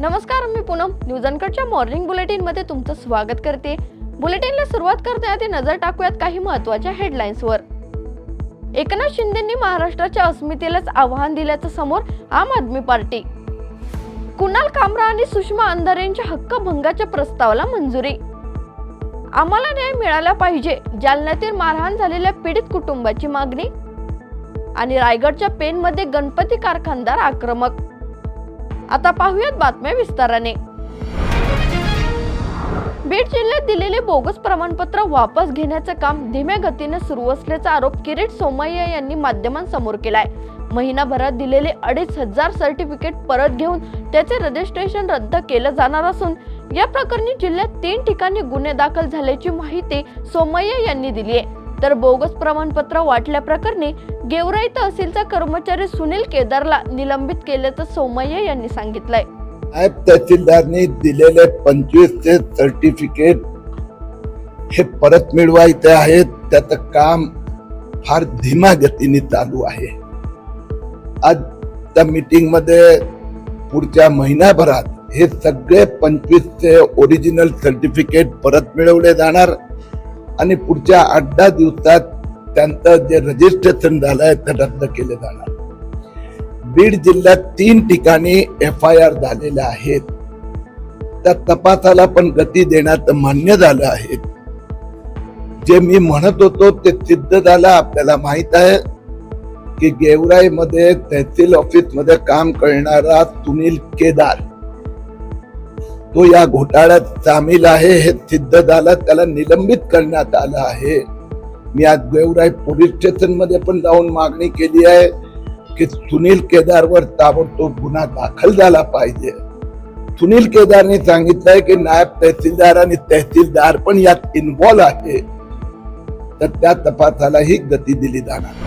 नमस्कार मी पूनम. न्यूज अनकटच्या मॉर्निंग बुलेटिनमध्ये तुमचं स्वागत करते. बुलेटिनला सुरुवात करण्याआधी नजर टाकूयात काही महत्त्वाच्या हेडलाईन्सवर एकनाथ शिंदेंनी महाराष्ट्राच्या अस्मितेलाच आव्हान दिल्याचं समोर आम आदमी पार्टी. कुणाल कामरा आणि सुषमा अंधारेंच्या हक्कभंगाच्या प्रस्तावाला मंजुरी. आम्हाला न्याय मिळाला पाहिजे जालन्यातील मारहाण झालेल्या पीडित कुटुंबाची मागणी. आणि रायगडच्या पेनमध्ये गणपती कारखानदार आक्रमक. आता पाहूयात बातम्या विस्ताराने. बीड जिल्ह्यात दिलेले बोगस प्रमाणपत्र वापस घेण्याचं काम धीम्या गतीने सुरू असल्याचा आरोप किरीट सोमय्या यांनी माध्यमांसमोर केलाय. महिनाभरात दिलेले अडीच हजार सर्टिफिकेट परत घेऊन त्याचे रजिस्ट्रेशन रद्द केलं जाणार असून या प्रकरणी जिल्ह्यात तीन ठिकाणी गुन्हे दाखल झाल्याची माहिती सोमय्या यांनी दिली आहे तर बोगस प्रमाणपत्र वाटल्याप्रकरणी गेवराई तहसीलचा कर्मचारी सुनील केदारला निलंबित केल्याचं सोमय्या यांनी सांगितलंय. नायब तहसीलदारनी दिलेले पंचवीसचे सर्टिफिकेट हे परत मिळवायचे आहेत. त्याचं काम फार धीमा गतीने चालू आहे. आज त्या मीटिंगमध्ये पुढच्या महिन्याभरात हे सगळे पंचवीसचे ओरिजिनल सर्टिफिकेट परत मिळवले जाणार. आणि पुढच्या आठ दहा दिवसात त्यांचं जे रजिस्ट्रेशन झालंय ते रद्द केले जाणार. बीड जिल्ह्यात तीन ठिकाणी एफ आय आर झालेल्या आहेत. त्या तपासाला पण गती देण्यात मान्य झालं आहे. जे मी म्हणत होतो ते सिद्ध झालं. आपल्याला माहीत आहे की गेवराईमध्ये तहसील ऑफिसमध्ये काम करणारा सुनील केदार. तो या घोटाळ्यात सामील आहे हे सिद्ध झालं त्याला निलंबित करण्यात आलं आहे. मी आज देवराय पोलीस स्टेशनमध्ये पण जाऊन मागणी केली आहे की सुनील केदारवर ताबडतोब गुन्हा दाखल झाला पाहिजे. सुनील केदारने सांगितलंय की नायब तहसीलदार आणि तहसीलदार पण यात इन्व्हॉल्व आहे. तर त्या तपासालाही गती दिली जाणार.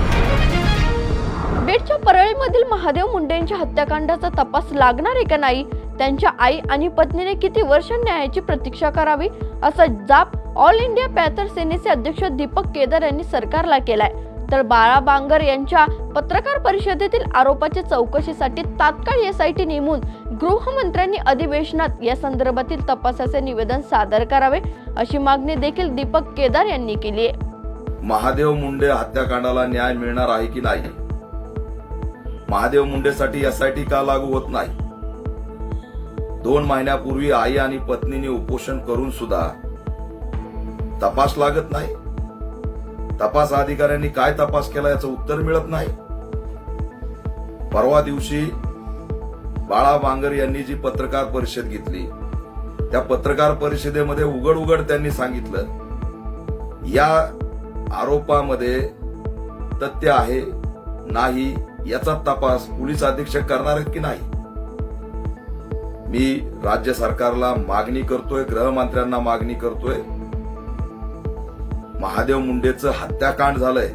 बीडच्या परळीमधील महादेव मुंडेंच्या हत्याकांडाचा तपास लागणार आहे का नाही? त्यांच्या आई आणि पत्नीने किती वर्ष न्यायाची प्रतीक्षा करावी? असा जाप ऑल इंडिया पॅथर सेनेचे अध्यक्ष दीपक केदार यांनी सरकारला केलाय. तर बाळा बांगर यांच्या पत्रकार परिषदेतील आरोपाच्या चौकशीसाठी तात्काळ एस आय टी नेमून गृहमंत्र्यांनी अधिवेशनात या संदर्भातील तपासाचे निवेदन सादर करावे अशी मागणी देखील दीपक केदार यांनी केली आहे. महादेव मुंडे हत्याकांडाला न्याय मिळणार आहे की नाही? महादेव मुंडेसाठी एसआयटी का लागू होत नाही? दोन महिन्यापूर्वी आई आणि पत्नीने उपोषण करून सुद्धा तपास लागत नाही. तपास अधिकाऱ्यांनी काय तपास केला याचं उत्तर मिळत नाही. परवा दिवशी बाळा बांगर यांनी जी पत्रकार परिषद घेतली त्या पत्रकार परिषदेमध्ये उघड उघड त्यांनी सांगितलं या आरोपामध्ये तथ्य आहे नाही याचा तपास पोलीस अधीक्षक करणार आहेत की नाही? मी राज्य सरकारला मागणी करतोय गृहमंत्र्यांना मागणी करतोय. महादेव मुंडेचं हत्याकांड झालंय.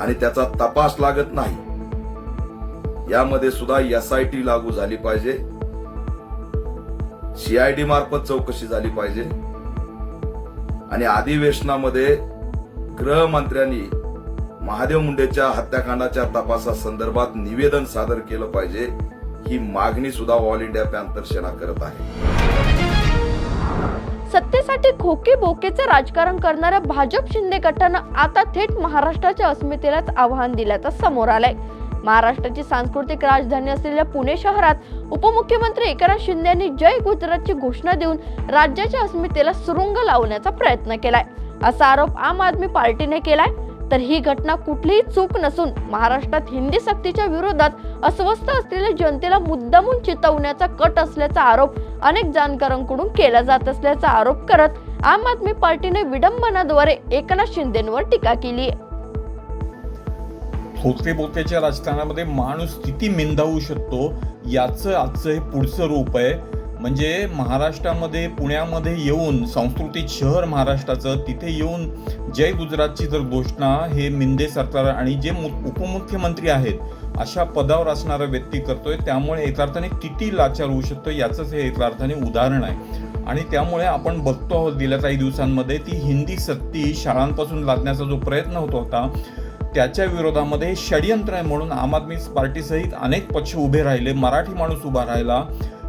आणि त्याचा तपास लागत नाही. यामध्ये सुद्धा एसआयटी लागू झाली पाहिजे. सीआयडी मार्फत चौकशी झाली पाहिजे. आणि अधिवेशनामध्ये गृहमंत्र्यांनी महादेव मुंडेच्या हत्याकांडाच्या तपासासंदर्भात निवेदन सादर केलं पाहिजे. ही मागणी सुद्धा ऑल इंडिया पॅन्थर सेना करत आहे. सत्तेसाठी खोके बोकेचे राजकारण करणाऱ्या भाजप शिंदे गटानं आता थेट महाराष्ट्राच्या अस्मितेलाच आव्हान दिल्याचं समोर आलंय. महाराष्ट्राची सांस्कृतिक राजधानी असलेल्या पुणे शहरात उपमुख्यमंत्री एकनाथ शिंदे यांनी जय गुजरातची घोषणा देऊन राज्याच्या अस्मितेला सुरुंग लावण्याचा प्रयत्न केलाय. असा आरोप आम आदमी पार्टीने केलाय. तर ही घटना कुठलीही चूक नसून महाराष्ट्रात हिंदी सक्तीच्या विरोधात अस्वस्थ असलेल्या जनतेला मुद्दामून चितवण्याचा कट असल्याचा आरोप अनेक जाणकारांकडून केला जात असल्याचा आरोप करत आम आदमी पार्टीने विडंबनाद्वारे एकनाथ शिंदेंवर टीका केली आहे. खोके राजकारणामध्ये माणूस किती मेंदावू शकतो याचं आजचं हे पुढचं रूप आहे. म्हणजे महाराष्ट्रामध्ये पुण्यामध्ये येऊन सांस्कृतिक शहर महाराष्ट्राचं तिथे येऊन जय गुजरातची जर घोषणा हे मिंदे सरकार आणि जे मु उपमुख्यमंत्री आहेत अशा पदावर असणारा व्यक्ती करतोय त्यामुळे एका अर्थाने किती लाचार होऊ शकतो याचंच हे एका अर्थाने उदाहरण आहे. आणि त्यामुळे आपण बघतो आहोत गेल्या काही दिवसांमध्ये ती हिंदी सक्ती शाळांपासून लादण्याचा जो प्रयत्न होत होता त्याच्या विरोधामध्ये षडयंत्र आहे म्हणून आम आदमी पार्टीसहित अनेक पक्ष उभे राहिले मराठी माणूस उभा राहिला.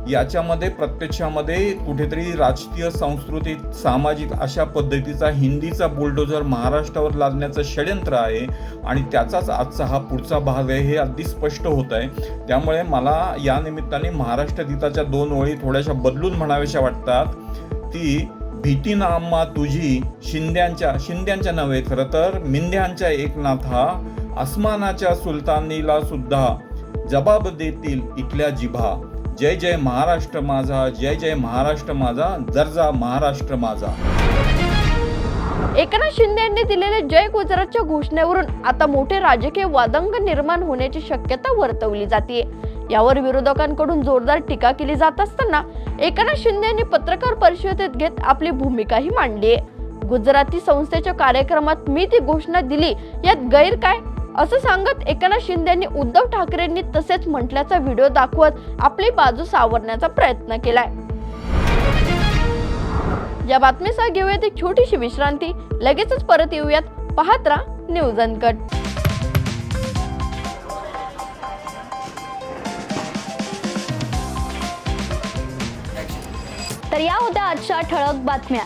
याच्यामध्ये प्रत्यक्षामध्ये कुठेतरी राजकीय सांस्कृतिक सामाजिक अशा पद्धतीचा हिंदीचा बुलडोजर महाराष्ट्रावर लादण्याचं षडयंत्र आहे आणि त्याचाच आजचा हा पुढचा भाग आहे हे अगदी स्पष्ट होत आहे. त्यामुळे मला या निमित्ताने महाराष्ट्र गीताच्या दोन ओळी थोड्याशा बदलून म्हणाव्याशा वाटतात. ती भीती नाम्मा तुझी शिंद्यांच्या शिंद्यांच्या नव्हे खरं तर मिंद्यांच्या एकनाथा आसमानाच्या सुलतानीला सुद्धा जबाब देतील इथल्या जिभा. जय जय महाराष्ट्र माझा जय जय महाराष्ट्र माझा दर्जा महाराष्ट्र माझा. एकनाथ शिंदे यांनी दिलेल्या जय गुजरातच्या घोषणेवरून आता मोठे राजकीय वादंग निर्माण होण्याची शक्यता वर्तवली जाते यावर विरोधकांकडून जोरदार टीका केली जात असताना एकनाथ शिंदे यांनी पत्रकार परिषदेत घेत आपली भूमिकाही मांडली आहे गुजराती संस्थेच्या कार्यक्रमात मी ती घोषणा दिली यात गैर काय असं सांगत एकनाथ शिंदे यांनी उद्धव ठाकरेंनी तसेच म्हटल्याचा व्हिडिओ दाखवत आपली बाजू सावरण्याचा प्रयत्न केलाय. या बातमीसह घेऊयात एक छोटीशी विश्रांती. लगेचच परत येऊयात. पाहत राहा न्यूज अनकट तर या होत्या आजच्या ठळक बातम्या.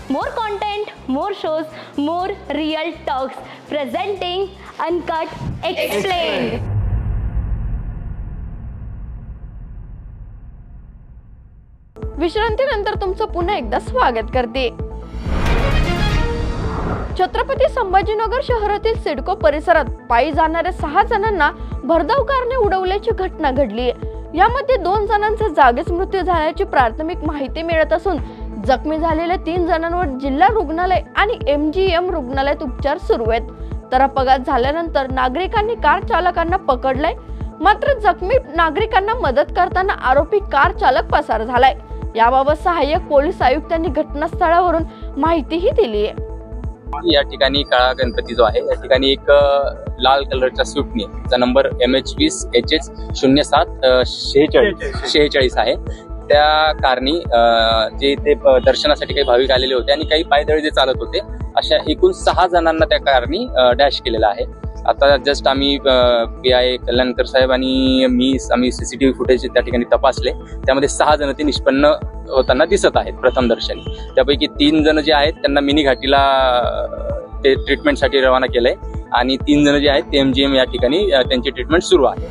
More content more shows more real talks presenting uncut explain विश्रांतीनंतर तुमचं पुन्हा एकदा स्वागत करते. छत्रपती संभाजीनगर शहरातील सिडको परिसरात पायी जाणाऱ्या सहा जणांना भरधाव कारने उडवल्याची घटना घडली यामध्ये दोन जणांचा जागीच मृत्यू झाल्याची प्राथमिक माहिती मिळत असून जखमी झालेल्या तीन जणांवर जिल्हा रुग्णालय आणि एम जी एम रुग्णालयात उपचार सुरू आहेत. तर अपघात झाल्यानंतर नागरिकांनी कार चालकांना पकडलंय. मात्र जखमी नागरिकांना मदत करताना आरोपी कार चालक पसार झालाय. याबाबत सहाय्यक पोलीस आयुक्तांनी घटनास्थळावरून माहितीही दिली आहे. या ठिकाणी काळा गणपती जो आहे या ठिकाणी एक लाल कलरच्या स्विफ्टने त्याचा नंबर एम एच वीस एच एच शून्य सात शेहेचाळीस. शेहेचाळीस आहे. त्या कारनी जे ते दर्शनासाठी काही भाविक आलेले होते आणि काही पायदळी जे चालत होते अशा एकूण सहा जणांना त्या कारनी डॅश केलेला आहे. आता जस्ट आम्ही पी आय कल्याणकर साहेब आणि मी आम्ही सीसीटीव्ही फुटेज त्या ठिकाणी तपासले. त्यामध्ये सहा जण ते निष्पन्न होताना दिसत आहेत प्रथम दर्शनी. त्यापैकी तीन जण जे आहेत त्यांना मिनी घाटीला ते ट्रीटमेंटसाठी रवाना केलंय. आणि तीन जण जे आहेत ते एम जी एम या ठिकाणी त्यांची ट्रीटमेंट सुरू आहे.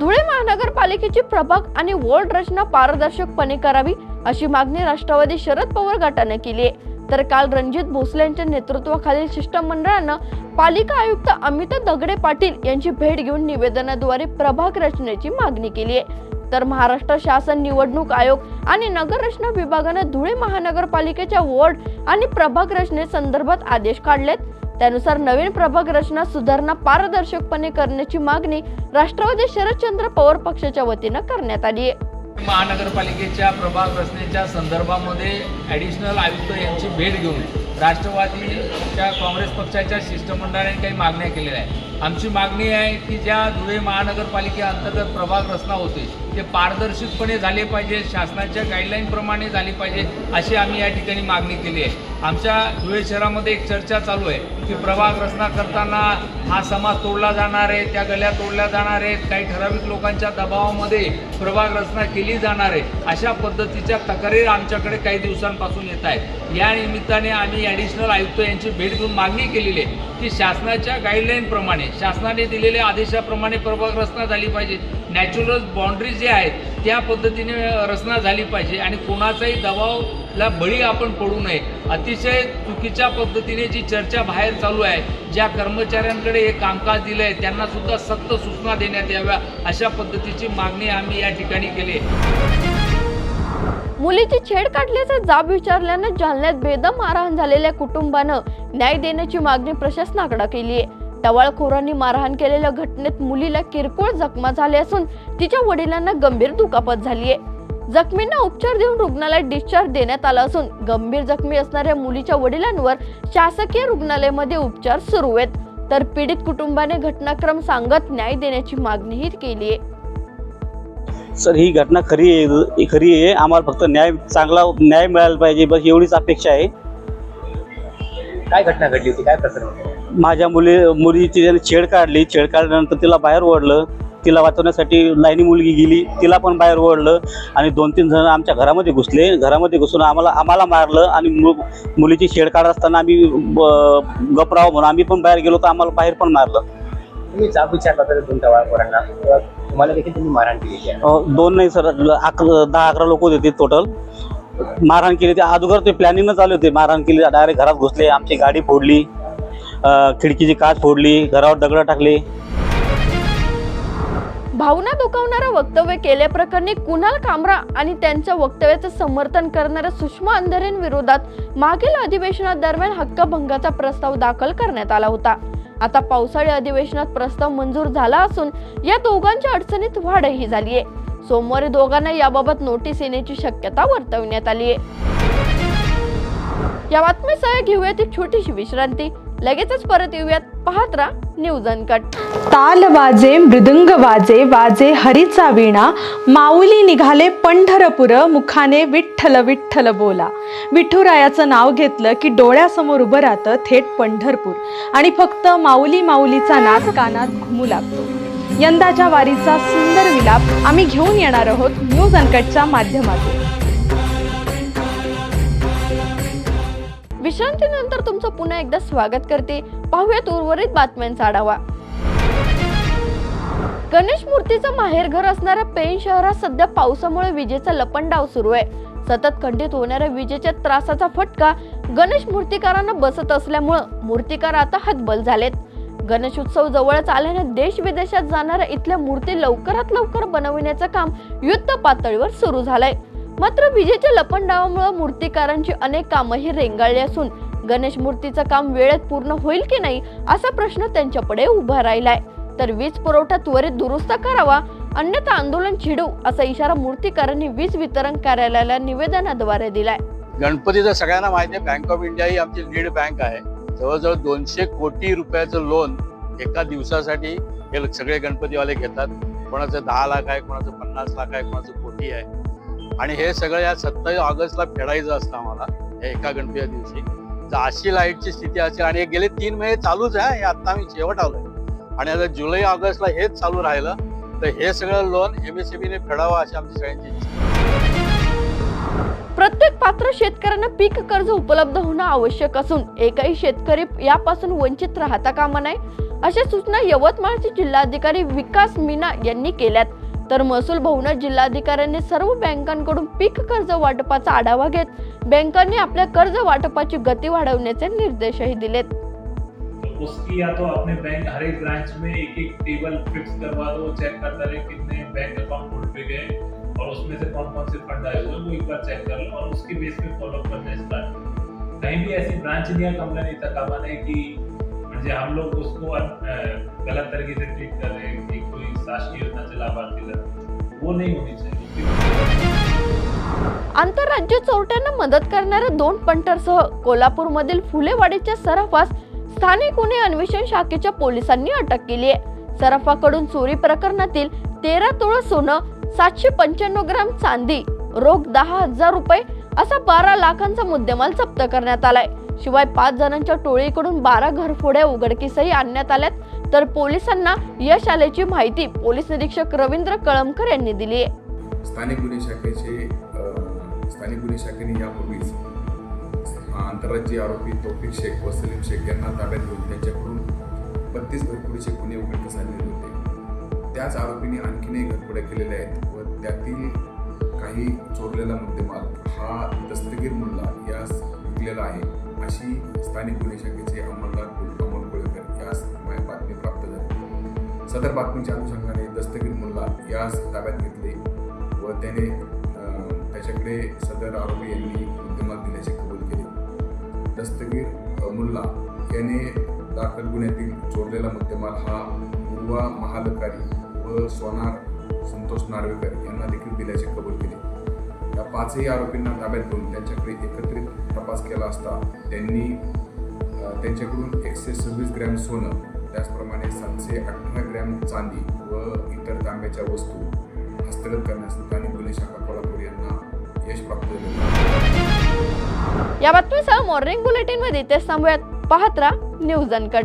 धुळे महानगरपालिकेची प्रभाग आणि वॉर्ड रचना पारदर्शकपणे करावी अशी मागणी राष्ट्रवादी शरद पवार गटाने केली आहे. तर काल रणजित भोसले यांच्या नेतृत्वाखालील शिष्टमंडळानं पालिका आयुक्त अमिता दगडे पाटील यांची भेट घेऊन निवेदनाद्वारे प्रभाग रचनेची मागणी केली आहे. तर महाराष्ट्र शासन निवडणूक आयोग आणि नगर रचना विभागानं धुळे महानगरपालिकेच्या वॉर्ड आणि प्रभाग रचनेसंदर्भात आदेश काढलेत. त्यानुसार नवीन प्रभाग रचना सुधारणा पारदर्शकपणे करण्याची मागणी राष्ट्रवादी शरदचंद्र पवार पक्षाच्या वतीनं करण्यात आली आहे. महानगरपालिकेच्या प्रभाग रचनेच्या संदर्भामध्ये ॲडिशनल आयुक्त यांची भेट घेऊन राष्ट्रवादीच्या काँग्रेस पक्षाच्या शिष्टमंडळाने काही मागण्या केलेल्या आहेत. आमची मागणी आहे की ज्या धुळे महानगरपालिकेअंतर्गत प्रभाग रचना होते ते पारदर्शकपणे झाले पाहिजे शासनाच्या गाईडलाईनप्रमाणे झाली पाहिजे अशी आम्ही या ठिकाणी मागणी केली आहे. आमच्या धुळे शहरामध्ये एक चर्चा चालू आहे की प्रभाग रचना करताना हा समाज तोडला जाणार आहे त्या गल्या तोडल्या जाणार आहेत काही ठराविक लोकांच्या दबावामध्ये प्रभाग रचना केली जाणार आहे अशा पद्धतीच्या तक्रारी आमच्याकडे काही दिवसांपासून येत आहेत. या निमित्ताने आम्ही ॲडिशनल आयुक्त यांची भेट घेऊन मागणी केलेली आहे. की शासनाच्या गाईडलाईनप्रमाणे शासनाने दिलेल्या आदेशाप्रमाणे प्रभाग रचना झाली पाहिजे. नॅचरल बाउंड्री जे आहेत त्या पद्धतीने रचना झाली पाहिजे. आणि कोणाचाही दबावला बळी आपण पडू नये. अतिशय चुकीच्या पद्धतीने जी चर्चा बाहेर चालू आहे ज्या कर्मचाऱ्यांकडे हे कामकाज दिलं आहे त्यांनासुद्धा सक्त सूचना देण्यात याव्या अशा पद्धतीची मागणी आम्ही या ठिकाणी केली आहे. मुलीची छेड काढल्याचा जाब विचारल्यानं जालन्यात बेदम मारहाण झालेल्या कुटुंबानं न्याय देण्याची मागणी प्रशासनाकडे केली आहे. टवाळखोरांनी मारहाण केलेल्या घटनेत मुलीला किरकोळ जखमा झाल्या असून तिच्या वडिलांना गंभीर दुखापत झाली आहे. जखमींना उपचार देऊन रुग्णालयात डिस्चार्ज देण्यात आला असून गंभीर जखमी असणाऱ्या मुलीच्या वडिलांवर शासकीय रुग्णालयामध्ये उपचार सुरू आहेत. तर पीडित कुटुंबाने घटनाक्रम सांगत न्याय देण्याची मागणीही केली आहे. सर ही घटना खरी आहे खरी आहे. आम्हाला फक्त न्याय चांगला न्याय मिळायला पाहिजे. बस एवढीच अपेक्षा आहे. काय घटना घडली होती? काय प्रकरण होतं? माझ्या मुली मुलीची त्याने छेड काढली. छेड काढल्यानंतर तिला बाहेर ओढलं. तिला वाचवण्यासाठी लाईनी मुलगी गेली. तिला पण बाहेर ओढलं. आणि दोन तीन जण आमच्या घरामध्ये घुसले. घरामध्ये घुसून आम्हाला आम्हाला मारलं. आणि मु मुलीची छेड काढत असताना आम्ही गपराव म्हणून आम्ही पण बाहेर गेलो तर आम्हाला बाहेर पण मारलं. तुम्ही जाब विचारला तर दोन टवाळखोरांना तेव्हा तुम्हाला देखील त्यांनी मारहाण आहे? अ, दोन नाही सर अकरा दहा अकरा लोक होते टोटल मारहाण केली ते अगोदर ते प्लॅनिंगच चालू होते. मारहाण केली डायरेक्ट घरात घुसले आमची गाडी फोडली अ, खिडकीची काच फोडली घरावर दगड टाकले. भावना दुखावणारं वक्तव्य केल्याप्रकरणी कुणाल कामरा आणि त्यांच्या वक्तव्याचं समर्थन करणाऱ्या सुषमा अंधारेंविरोधात मागील अधिवेशनादरम्यान हक्कभंगाचा प्रस्ताव दाखल करण्यात आला होता. आता पावसाळी अधिवेशनात प्रस्ताव मंजूर झाला असून या दोघांच्या अडचणीत वाढही झाली आहे. सोमवारी दोघांना याबाबत नोटीस येण्याची शक्यता वर्तवण्यात आली आहे. या बातमीसह घेऊयात एक छोटीशी विश्रांती. लगेचच परत येऊयात. पाहत राहा न्यूज अनकट ताल वाजे मृदुंग वाजे वाजे हरीचा वीणा माऊली निघाले पंढरपुर मुखाने विठ्ठल विठ्ठल बोला. विठुरायाचं नाव घेतलं की डोळ्यासमोर उभं राहतं थेट पंढरपूर. आणि फक्त माऊली माऊलीचा नाद कानात घुमू लागतो. यंदाच्या वारीचा सुंदर विलाप आम्ही घेऊन येणार आहोत न्यूज अनकटच्या माध्यमातून. विश्रांतीनंतर तुमचं पुन्हा एकदा स्वागत करते. पाहूयात उर्वरित बातम्यांचा आढावा गणेश मूर्तीचं माहेरघर असणाऱ्या पेण शहरात सध्या पावसामुळे विजेचा लपंडाव सुरू आहे. सतत खंडित होणाऱ्या विजेच्या त्रासाचा फटका गणेश मूर्तिकारांना बसत असल्यामुळं मूर्तिकार आता हतबल झालेत. गणेश उत्सव जवळच आल्याने देश विदेशात जाणाऱ्या इथल्या मूर्ती लवकरात लवकर बनविण्याचं काम युद्ध पातळीवर सुरू झालंय. मात्र विजेच्या लपंडावामुळे मूर्तिकारांची अनेक कामंही रेंगाळली असून गणेश मूर्तीचं काम वेळेत पूर्ण होईल की नाही असा प्रश्न त्यांच्यापुढे उभा राहिलाय. तर वीज पुरवठा त्वरित दुरुस्त करावा अन्यथा आंदोलन छिडू असा इशारा मूर्तिकारांनी वीज वितरण कार्यालयाला निवेदनाद्वारे दिलाय. गणपतीचं सगळ्यांना माहिती आहे बँक ऑफ इंडिया ही आमची लीड बँक आहे. जवळजवळ दोनशे कोटी रुपयाचं लोन एका दिवसासाठी हे सगळे गणपतीवाले घेतात. कोणाचं दहा लाख आहे कोणाचं पन्नास लाख आहे कोणाचं कोटी आहे. आणि हे सगळं या सत्तावीस ऑगस्टला फेडायचं असतं आम्हाला हे एका गणपतीच्या दिवशी. तर अशी लाईटची स्थिती असेल आणि गेले तीन महिने चालूच आहे हे आत्ता आम्ही शेवट आलोय. आणि आता जुलै ऑगस्टला हेच चालू राहिलं तर हे सगळं लोन एम एस फेडावं अशी आमची सगळ्यांची इच्छा. प्रत्येक पात्र शेतकऱ्यांना पीक कर्ज उपलब्ध होणं आवश्यक असून एकही शेतकरी यापासून वंचित राहता कामा नये अशा सूचना यवतमाळचे जिल्हाधिकारी विकास मीना यांनी केल्यात. तर महसूल भवनात जिल्हाधिकाऱ्यांनी सर्व बँकांकडून पीक कर्ज वाटपाचा आढावा घेत बँकांनी आपल्या कर्ज वाटपाची गती वाढवण्याचे निर्देशही दिलेत. उसकी या तो अपने बैंक हर एक ब्रांच में एक एक टेबल फिक्स करवा दो चेक करता रहे कितने बैंक अकाउंट खुल पे गए और उसमें से कौन कौन से फंड आए हुए वो एक बार चेक कर लो और उसके बेस पे फॉलो करना स्टार्ट कहीं भी ऐसी ब्रांच नहीं है कंपनी नहीं था कामा नहीं कि म्हणजे हम लोग उसको गलत तरीके से ट्रीट कर रहे हैं। योजनाचे लाभार्थीला वो होनी चाहिए आंतरराज्य चोरट्यांना मदत करणाऱ्या दोन पंटरसह कोल्हापूरमधील फुलेवाडीच्या सराफास स्थानिक गुन्हे अन्वेषण शाखेच्या पोलिसांनी अटक केली आहे. सराफाकडून चोरी प्रकरणातील तेरा तोळ सोनं सातशे पंच्याण्णव ग्राम चांदी रोख दहा हजार रुपये असा बारा लाखांचा मुद्देमाल जप्त करण्यात आलाय. शिवाय पाच जणांच्या टोळीकडून बारा घरफोड्या उघडकीसही आणण्यात आल्यात. तर पोलिसांना यश आल्याची माहिती पोलीस निरीक्षक रवींद्र कळमकर यांनी दिली आहे. स्थानिक गुन्हे शाखेचे स्थानिक गुन्हे शाखेने यापूर्वीच आंतरराज्यीय आरोपी तौफिक शेख व सलीम शेख यांना ताब्यात घेऊन त्यांच्याकडून बत्तीस घरफोडीचे गुन्हे उघडकीस आणलेले होते. त्याच आरोपीने आणखीनही घरफोड्या केलेल्या आहेत व त्यातील काही चोरलेला मुद्देमाल हा दस्तगीर मुल्ला यास विकलेला आहे अशी स्थानिक गुन्हे शाखेचे अंमलदार सदर बातमीच्या अनुषंगाने दस्तगीर मुल्ला यास ताब्यात घेतले व त्याने त्याच्याकडे सदर आरोपी यांनी मुद्देमाल दिल्याचे कबूल केले. दस्तगीर मुल्ला याने दाखल गुन्ह्यातील चोरलेला मुद्देमाल हा पूर्वा महालकारी व सोनार संतोष नार्वेकर यांना देखील दिल्याचे कबूल केले. या पाचही आरोपींना ताब्यात घेऊन त्यांच्याकडे एकत्रित तपास केला असता त्यांनी त्यांच्याकडून एकशे सव्वीस ग्रॅम सोनं त्याचप्रमाणे सातशे अठरा ग्रॅम चांदी व इतर तांब्याच्या वस्तू हस्तगत करण्यास स्थानिक गुन्हे शाखा कोल्हापूर यांना यश प्राप्त झाले या बातमीसह मॉर्निंग बुलेटिनमध्ये ते थांबूयात. पाहत राहा न्यूज अनकट.